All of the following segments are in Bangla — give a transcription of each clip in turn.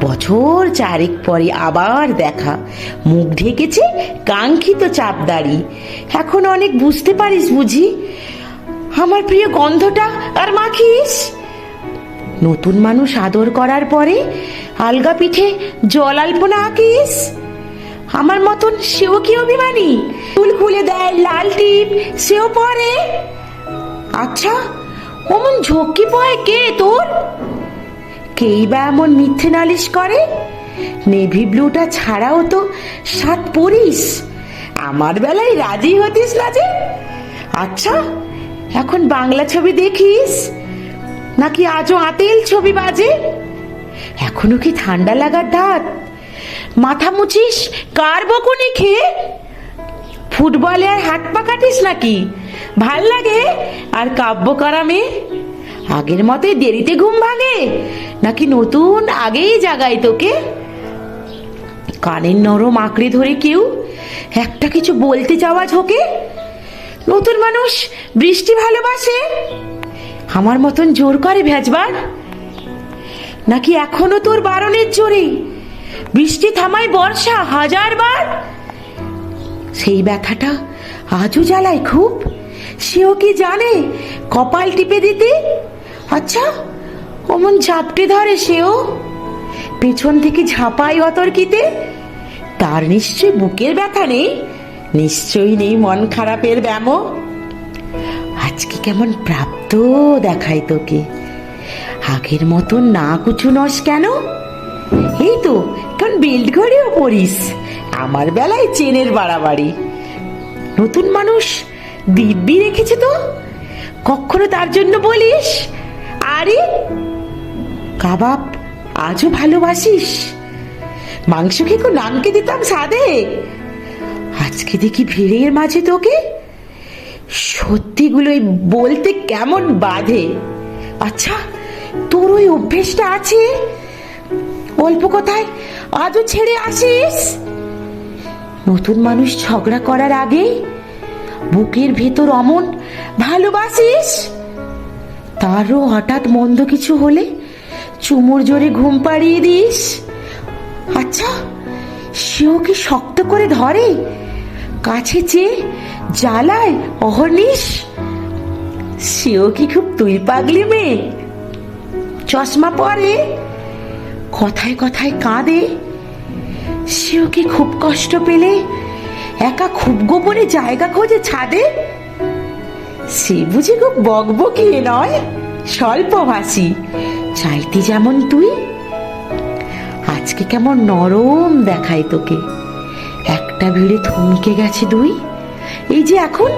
বছর চারেক পরে আবার দেখা। মুখ ঢেকেছে কাঙ্ক্ষিত চাপদারি এখন অনেক বুঝতে পারিস বুঝি। আমার প্রিয় গন্ধটা আর মাখিস। নতুন মানুষ আদর করার পরে আলগা পিঠে জল আলপনা আঁকিস। আমার মতন সেও কি অভিমানী? চুল খুলে দেয় লাল টিপ, সেও পরে। আচ্ছা অমন ঝক্কি পয় কে তোর? কেই বা এমন মিথ্যে নালিশ করে? নেভি ব্লুটা ছাড়াও তো সাত পরিস আমার বেলায় রাজি হতিস না যে? আচ্ছা এখন বাংলা ছবি দেখিস? নাকি আজও আতেল ছবি বাজে? এখনও কি ঠান্ডা লাগার দাঁত? মাথা মুছিস, কার বকুনি খেয়ে? ফুটবলে আর হাত পা কাটিস নাকি? ভালো লাগে? আর কাব্য করা মেয়ে? আগের মতোই দেরিতে ঘুম ভাঙে। নাকি নতুন আগেই জাগায় তোকে? কানের নরম আঁকড়ে ধরে কেউ একটা কিছু বলতে যাওয়া ঝোঁকে? নতুন মানুষ বৃষ্টি ভালোবাসে? আমার মতন জোর করে ভেজবার? নাকি এখনও তোর বারণের জোরে বৃষ্টি থামায় বর্ষা হাজারবার? সেই ব্যথাটা আজও জ্বালায় খুব? সেও কি জানে কপাল টিপে দিতে? আচ্ছা অমন ঝাপটে ধরে সেও? পেছন থেকে ঝাঁপাই অতর্কিতে? তার নিশ্চয় বুকের ব্যথা নেই? নিশ্চয়ই নেই মন খারাপের ব্যামো? আজকে কেমন প্রাপ্ত দেখায় তোকে। আগের মতন না কুচু নস কেন? এই তো, কারণ বেল্ট ঘড়িও পরিস আমার বেলায় চেনের বাড়াবাড়ি। নতুন মানুষ দিব্যি রেখেছে তো? কখনো তার জন্য বলিস? আরে, কাবাব, আজও ভালোবাসিস? মাংস খেকো নামকে দিতাম সাদে আজকে দেখি ভিড়ের মাঝে তোকে? সত্যিগুলোই বলতে কেমন বাধে? আচ্ছা তোর ওই অভ্যেসটা আছে? অল্প কথায় আজও ছেড়ে আসিস? নতুন মানুষ ঝগড়া করার আগে বুকের ভেতর অমন ভালোবাসিস? তারও হঠাৎ মন্দ কিছু হলে? চুমুর জোরে ঘুম পাড়িয়ে দিস। আচ্ছা সেও কি শক্ত করে ধরে? কাছে চেয়ে জ্বালায় অহর্নিশ সেও কি খুব তুই পাগলি মেয়ে? চশমা পরে, কথায় কথায় কাঁদে। সেও কি খুব কষ্ট পেলে একা খুব গোপনে জায়গা খোঁজে ছাদে? সে বুঝি খুব বকবকি নয়, স্বল্পভাষী। চাইতে যেমন তুই, আজকে কেমন নরম দেখায় তোকে। একটা ভিড়ে থমকে গেছে দুই, এই যে এখন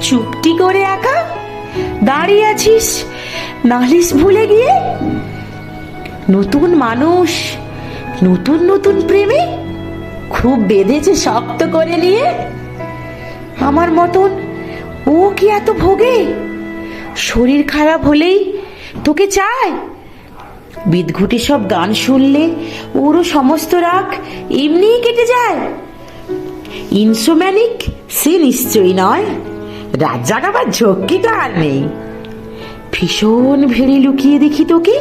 চুপটি করে একা, দাঁড়িয়ে আছিস, নালিশ ভুলে গিয়ে। নতুন মানুষ, নতুন নতুন প্রেমে খুব বেঁধেছে শক্ত করে নিয়ে। আমার মতন ও কি এত ভোগে? শরীর খারাপ হলেই তোকে চায় বিদঘুটে সব গান শুনলে ওরও সমস্ত রাগ এমনিই কেটে যায়। ইনসোম্যানিক সে নিশ্চয়ই নয়। রাত জাগাবার ঝক্কিটা আর নেই। ভীষণ ভেড়ে লুকিয়ে দেখি তোকে।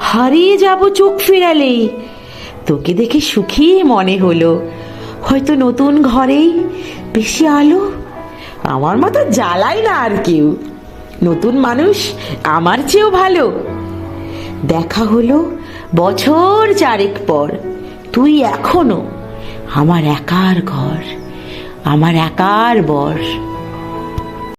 হারিয়ে যাব চোখ ফেরালেই তোকে দেখে সুখী মনে হলো। হয়তো নতুন ঘরেই বেশি আলো আমার মতো জ্বালাই না আর কেউ। নতুন মানুষ আমার চেয়েও ভালো। দেখা হলো বছর চারেক পর। তুই এখনও আমার একার ঘর, আমার একার বর।